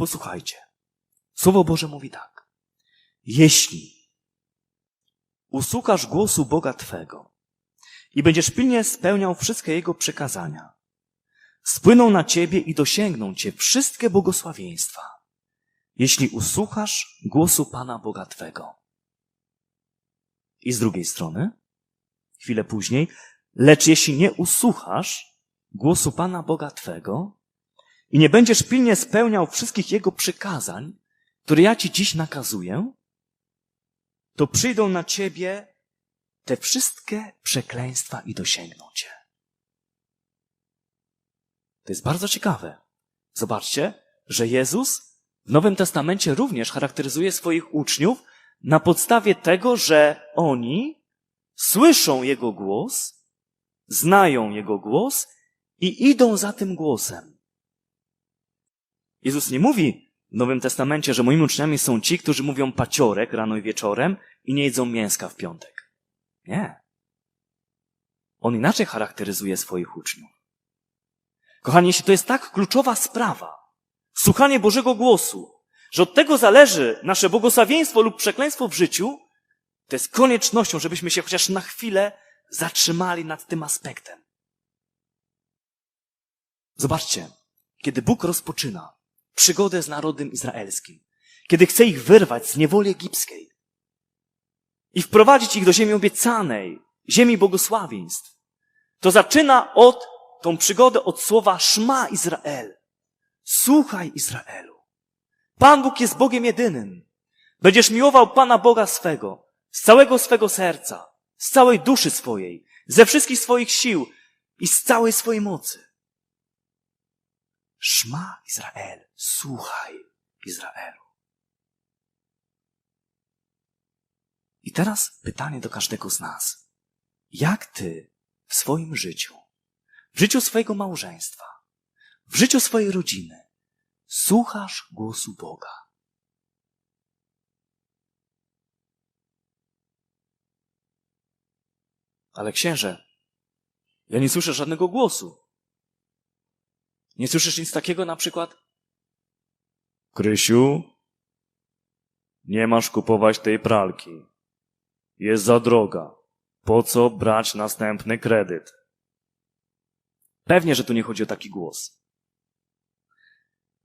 Posłuchajcie. Słowo Boże mówi tak. Jeśli usłuchasz głosu Boga Twego i będziesz pilnie spełniał wszystkie Jego przekazania, spłyną na Ciebie i dosięgną Cię wszystkie błogosławieństwa, jeśli usłuchasz głosu Pana Boga Twego. I z drugiej strony, chwilę później, lecz jeśli nie usłuchasz głosu Pana Boga Twego i nie będziesz pilnie spełniał wszystkich Jego przykazań, które ja Ci dziś nakazuję, to przyjdą na Ciebie te wszystkie przekleństwa i dosięgną Cię. To jest bardzo ciekawe. Zobaczcie, że Jezus w Nowym Testamencie również charakteryzuje swoich uczniów na podstawie tego, że oni słyszą Jego głos, znają Jego głos i idą za tym głosem. Jezus nie mówi w Nowym Testamencie, że moimi uczniami są ci, którzy mówią paciorek rano i wieczorem i nie jedzą mięska w piątek. Nie. On inaczej charakteryzuje swoich uczniów. Kochani, jeśli to jest tak kluczowa sprawa, słuchanie Bożego głosu, że od tego zależy nasze błogosławieństwo lub przekleństwo w życiu, to jest koniecznością, żebyśmy się chociaż na chwilę zatrzymali nad tym aspektem. Zobaczcie, kiedy Bóg rozpoczyna przygodę z narodem izraelskim, kiedy chce ich wyrwać z niewoli egipskiej i wprowadzić ich do ziemi obiecanej, ziemi błogosławieństw, to zaczyna od tą przygodę od słowa Szma Izrael. Słuchaj Izraelu. Pan Bóg jest Bogiem jedynym. Będziesz miłował Pana Boga swego, z całego swego serca, z całej duszy swojej, ze wszystkich swoich sił i z całej swojej mocy. Szma Izrael, słuchaj Izraelu. I teraz pytanie do każdego z nas. Jak ty w swoim życiu, w życiu swojego małżeństwa, w życiu swojej rodziny słuchasz głosu Boga? Ale księże, ja nie słyszę żadnego głosu. Nie słyszysz nic takiego na przykład? Krysiu, nie masz kupować tej pralki. Jest za droga. Po co brać następny kredyt? Pewnie, że tu nie chodzi o taki głos.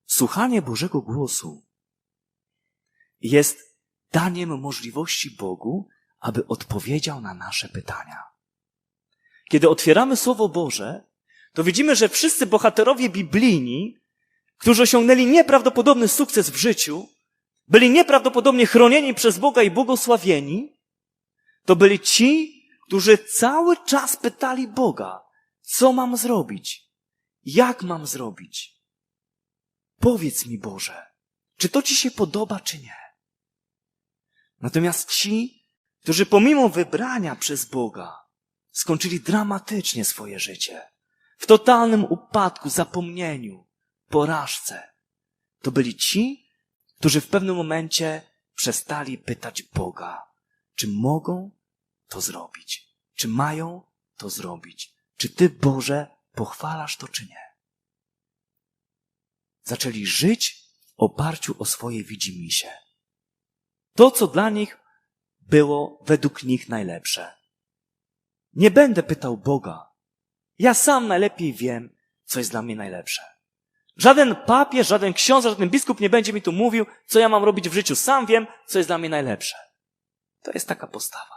Słuchanie Bożego głosu jest daniem możliwości Bogu, aby odpowiedział na nasze pytania. Kiedy otwieramy Słowo Boże, to widzimy, że wszyscy bohaterowie biblijni, którzy osiągnęli nieprawdopodobny sukces w życiu, byli nieprawdopodobnie chronieni przez Boga i błogosławieni, to byli ci, którzy cały czas pytali Boga, co mam zrobić? Jak mam zrobić? Powiedz mi, Boże, czy to ci się podoba, czy nie? Natomiast ci, którzy pomimo wybrania przez Boga skończyli dramatycznie swoje życie, w totalnym upadku, zapomnieniu, porażce, to byli ci, którzy w pewnym momencie przestali pytać Boga, czy mogą to zrobić, czy mają to zrobić, czy Ty, Boże, pochwalasz to, czy nie. Zaczęli żyć w oparciu o swoje widzimisię. To, co dla nich było według nich najlepsze. Nie będę pytał Boga. Ja sam najlepiej wiem, co jest dla mnie najlepsze. Żaden papież, żaden ksiądz, żaden biskup nie będzie mi tu mówił, co ja mam robić w życiu. Sam wiem, co jest dla mnie najlepsze. To jest taka postawa.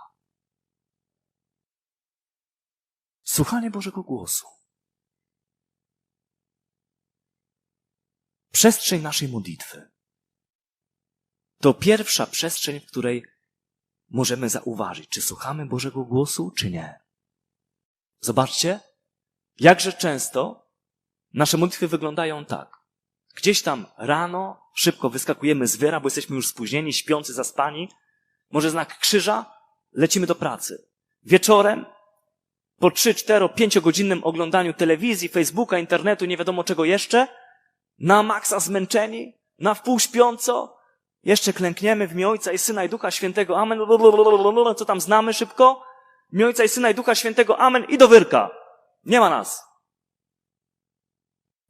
Słuchanie Bożego głosu. Przestrzeń naszej modlitwy. To pierwsza przestrzeń, w której możemy zauważyć, czy słuchamy Bożego głosu, czy nie. Zobaczcie, jakże często nasze modlitwy wyglądają tak. Gdzieś tam rano szybko wyskakujemy z wyra, bo jesteśmy już spóźnieni, śpiący, zaspani. Może znak krzyża, lecimy do pracy. Wieczorem, po 3, 4, 5 godzinnym oglądaniu telewizji, Facebooka, internetu, nie wiadomo czego jeszcze, na maksa zmęczeni, na wpół śpiąco, jeszcze klękniemy w imię Ojca i Syna i Ducha Świętego, amen, co tam znamy szybko, w Ojca i Syna i Ducha Świętego, amen, i do wyrka. Nie ma nas.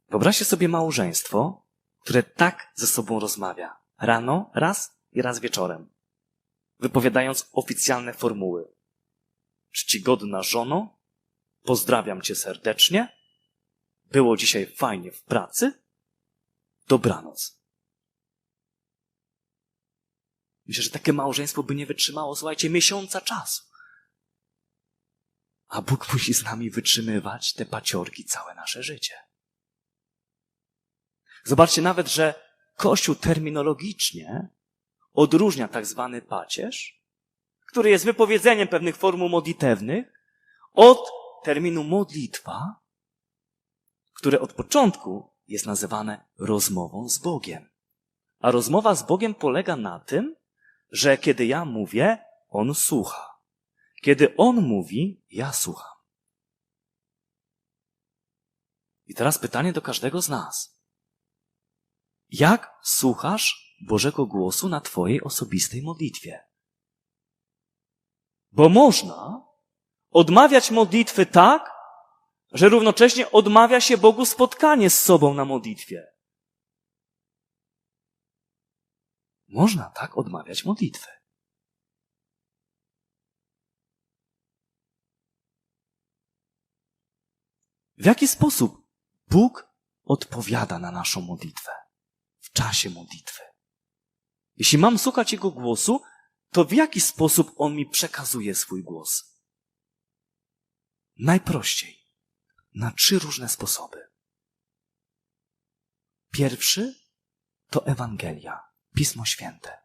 Wyobraźcie sobie małżeństwo, które tak ze sobą rozmawia. Rano raz i raz wieczorem. Wypowiadając oficjalne formuły. Czcigodna żono, pozdrawiam cię serdecznie. Było dzisiaj fajnie w pracy. Dobranoc. Myślę, że takie małżeństwo by nie wytrzymało, słuchajcie, miesiąca czasu. A Bóg musi z nami wytrzymywać te paciorki całe nasze życie. Zobaczcie nawet, że Kościół terminologicznie odróżnia tak zwany pacierz, który jest wypowiedzeniem pewnych formuł modlitewnych, od terminu modlitwa, które od początku jest nazywane rozmową z Bogiem. A rozmowa z Bogiem polega na tym, że kiedy ja mówię, On słucha. Kiedy On mówi, ja słucham. I teraz pytanie do każdego z nas. Jak słuchasz Bożego głosu na Twojej osobistej modlitwie? Bo można odmawiać modlitwy tak, że równocześnie odmawia się Bogu spotkanie z sobą na modlitwie. Można tak odmawiać modlitwy. W jaki sposób Bóg odpowiada na naszą modlitwę w czasie modlitwy? Jeśli mam słuchać Jego głosu, to w jaki sposób On mi przekazuje swój głos? Najprościej, na trzy różne sposoby. Pierwszy to Ewangelia, Pismo Święte.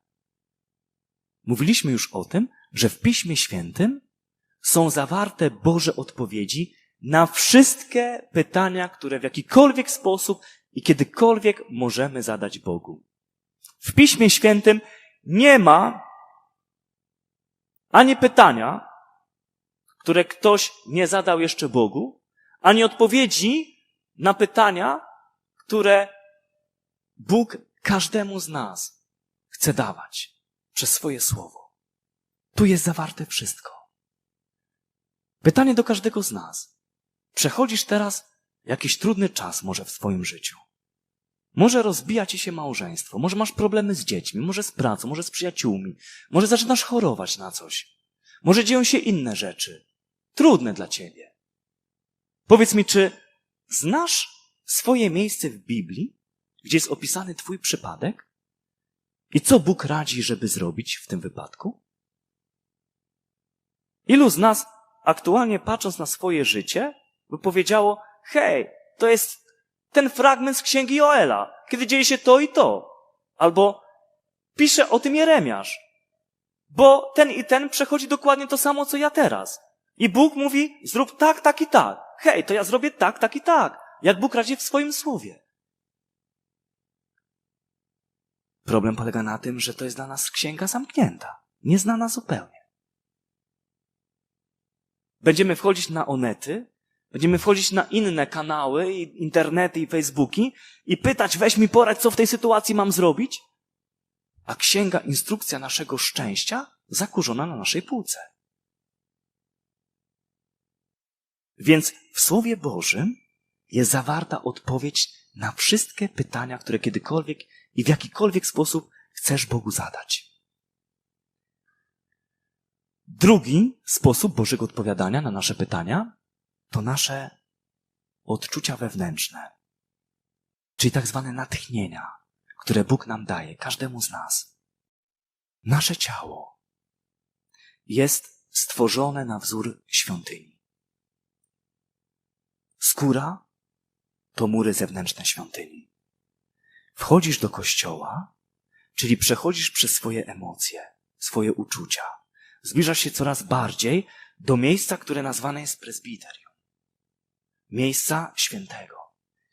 Mówiliśmy już o tym, że w Piśmie Świętym są zawarte Boże odpowiedzi na wszystkie pytania, które w jakikolwiek sposób i kiedykolwiek możemy zadać Bogu. W Piśmie Świętym nie ma ani pytania, które ktoś nie zadał jeszcze Bogu, ani odpowiedzi na pytania, które Bóg każdemu z nas chce dawać przez swoje słowo. Tu jest zawarte wszystko. Pytanie do każdego z nas. Przechodzisz teraz jakiś trudny czas może w swoim życiu. Może rozbija ci się małżeństwo, może masz problemy z dziećmi, może z pracą, może z przyjaciółmi, może zaczynasz chorować na coś, może dzieją się inne rzeczy, trudne dla ciebie. Powiedz mi, czy znasz swoje miejsce w Biblii, gdzie jest opisany twój przypadek? I co Bóg radzi, żeby zrobić w tym wypadku? Ilu z nas, aktualnie patrząc na swoje życie, by powiedziało, hej, to jest ten fragment z księgi Joela, kiedy dzieje się to i to. Albo pisze o tym Jeremiasz. Bo ten i ten przechodzi dokładnie to samo, co ja teraz. I Bóg mówi, zrób tak, tak i tak. Hej, to ja zrobię tak, tak i tak. Jak Bóg radzi w swoim słowie. Problem polega na tym, że to jest dla nas księga zamknięta. Nieznana zupełnie. Będziemy wchodzić na onety, Będziemy wchodzić na inne kanały, internety i Facebooki i pytać, weź mi poradź, co w tej sytuacji mam zrobić? A księga instrukcja naszego szczęścia zakurzona na naszej półce. Więc w Słowie Bożym jest zawarta odpowiedź na wszystkie pytania, które kiedykolwiek i w jakikolwiek sposób chcesz Bogu zadać. Drugi sposób Bożego odpowiadania na nasze pytania to nasze odczucia wewnętrzne, czyli tak zwane natchnienia, które Bóg nam daje, każdemu z nas. Nasze ciało jest stworzone na wzór świątyni. Skóra to mury zewnętrzne świątyni. Wchodzisz do kościoła, czyli przechodzisz przez swoje emocje, swoje uczucia. Zbliżasz się coraz bardziej do miejsca, które nazwane jest presbiterium miejsca świętego.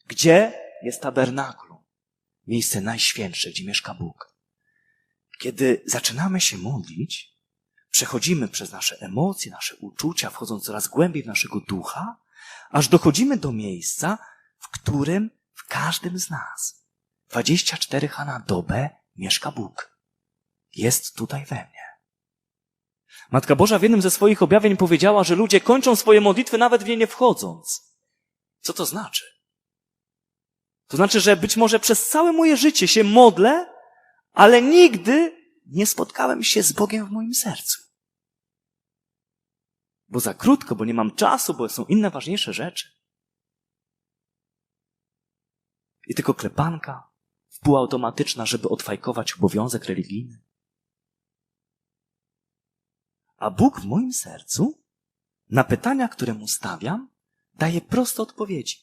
Gdzie jest tabernakulum? Miejsce najświętsze, gdzie mieszka Bóg. Kiedy zaczynamy się modlić, przechodzimy przez nasze emocje, nasze uczucia, wchodząc coraz głębiej w naszego ducha, aż dochodzimy do miejsca, w którym w każdym z nas 24 ha na dobę mieszka Bóg. Jest tutaj we mnie. Matka Boża w jednym ze swoich objawień powiedziała, że ludzie kończą swoje modlitwy nawet w nie nie wchodząc. Co to znaczy? To znaczy, że być może przez całe moje życie się modlę, ale nigdy nie spotkałem się z Bogiem w moim sercu. Bo za krótko, bo nie mam czasu, bo są inne ważniejsze rzeczy. I tylko klepanka wpółautomatyczna, żeby odfajkować obowiązek religijny. A Bóg w moim sercu na pytania, które mu stawiam, daje proste odpowiedzi.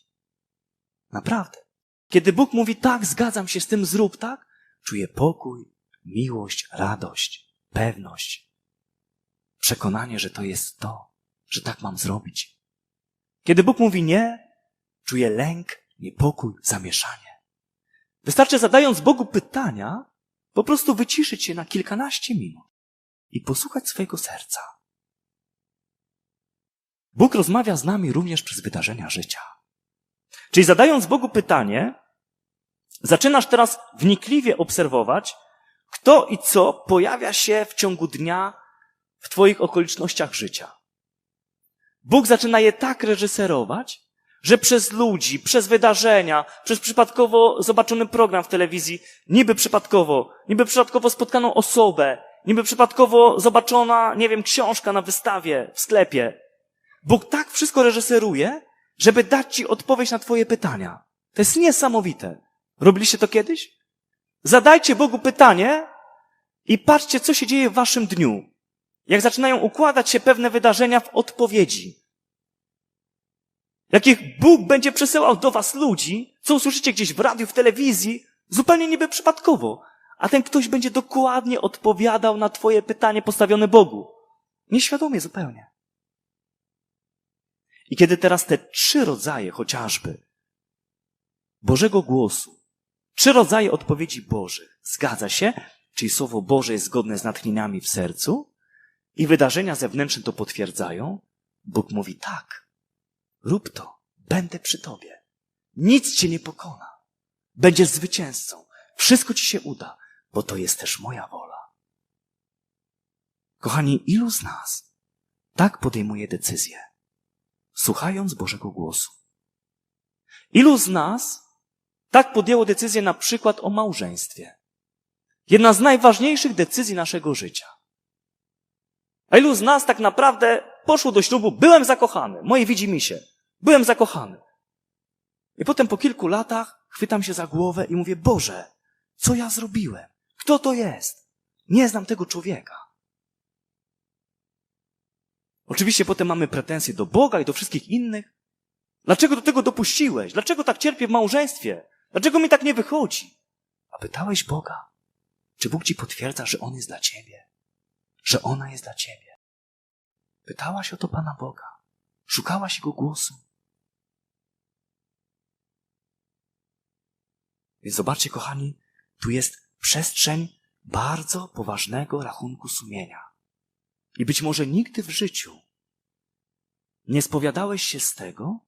Naprawdę. Kiedy Bóg mówi tak, zgadzam się z tym, zrób tak, czuję pokój, miłość, radość, pewność, przekonanie, że to jest to, że tak mam zrobić. Kiedy Bóg mówi nie, czuję lęk, niepokój, zamieszanie. Wystarczy zadając Bogu pytania, po prostu wyciszyć się na kilkanaście minut i posłuchać swojego serca. Bóg rozmawia z nami również przez wydarzenia życia. Czyli zadając Bogu pytanie, zaczynasz teraz wnikliwie obserwować, kto i co pojawia się w ciągu dnia w Twoich okolicznościach życia. Bóg zaczyna je tak reżyserować, że przez ludzi, przez wydarzenia, przez przypadkowo zobaczony program w telewizji, niby przypadkowo, niby przypadkowo spotkaną osobę, niby przypadkowo zobaczona, nie wiem, książka na wystawie, w sklepie. Bóg tak wszystko reżyseruje, żeby dać ci odpowiedź na twoje pytania. To jest niesamowite. Robiliście to kiedyś? Zadajcie Bogu pytanie i patrzcie, co się dzieje w waszym dniu. Jak zaczynają układać się pewne wydarzenia w odpowiedzi. Jakich Bóg będzie przesyłał do was ludzi, co usłyszycie gdzieś w radiu, w telewizji, zupełnie niby przypadkowo, a ten ktoś będzie dokładnie odpowiadał na twoje pytanie postawione Bogu. Nieświadomie zupełnie. I kiedy teraz te trzy rodzaje chociażby Bożego głosu, trzy rodzaje odpowiedzi Bożych zgadza się, czyli Słowo Boże jest zgodne z natchnieniami w sercu i wydarzenia zewnętrzne to potwierdzają, Bóg mówi tak, rób to, będę przy tobie. Nic cię nie pokona. Będziesz zwycięzcą. Wszystko ci się uda, bo to jest też moja wola. Kochani, ilu z nas tak podejmuje decyzje, słuchając Bożego głosu? Ilu z nas tak podjęło decyzję na przykład o małżeństwie? Jedna z najważniejszych decyzji naszego życia. A ilu z nas tak naprawdę poszło do ślubu, byłem zakochany, moje widzi mi się, byłem zakochany. I potem po kilku latach chwytam się za głowę i mówię, Boże, co ja zrobiłem? Kto to jest? Nie znam tego człowieka. Oczywiście potem mamy pretensje do Boga i do wszystkich innych. Dlaczego do tego dopuściłeś? Dlaczego tak cierpię w małżeństwie? Dlaczego mi tak nie wychodzi? A pytałeś Boga, czy Bóg ci potwierdza, że On jest dla ciebie? Że ona jest dla ciebie? Pytałaś o to Pana Boga? Szukałaś Jego głosu? Więc zobaczcie, kochani, tu jest przestrzeń bardzo poważnego rachunku sumienia. I być może nigdy w życiu nie spowiadałeś się z tego,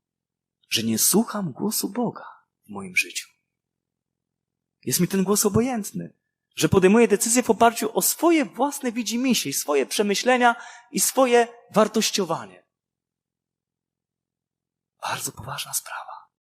że nie słucham głosu Boga w moim życiu. Jest mi ten głos obojętny, że podejmuję decyzje w oparciu o swoje własne widzimisię, swoje przemyślenia i swoje wartościowanie. Bardzo poważna sprawa.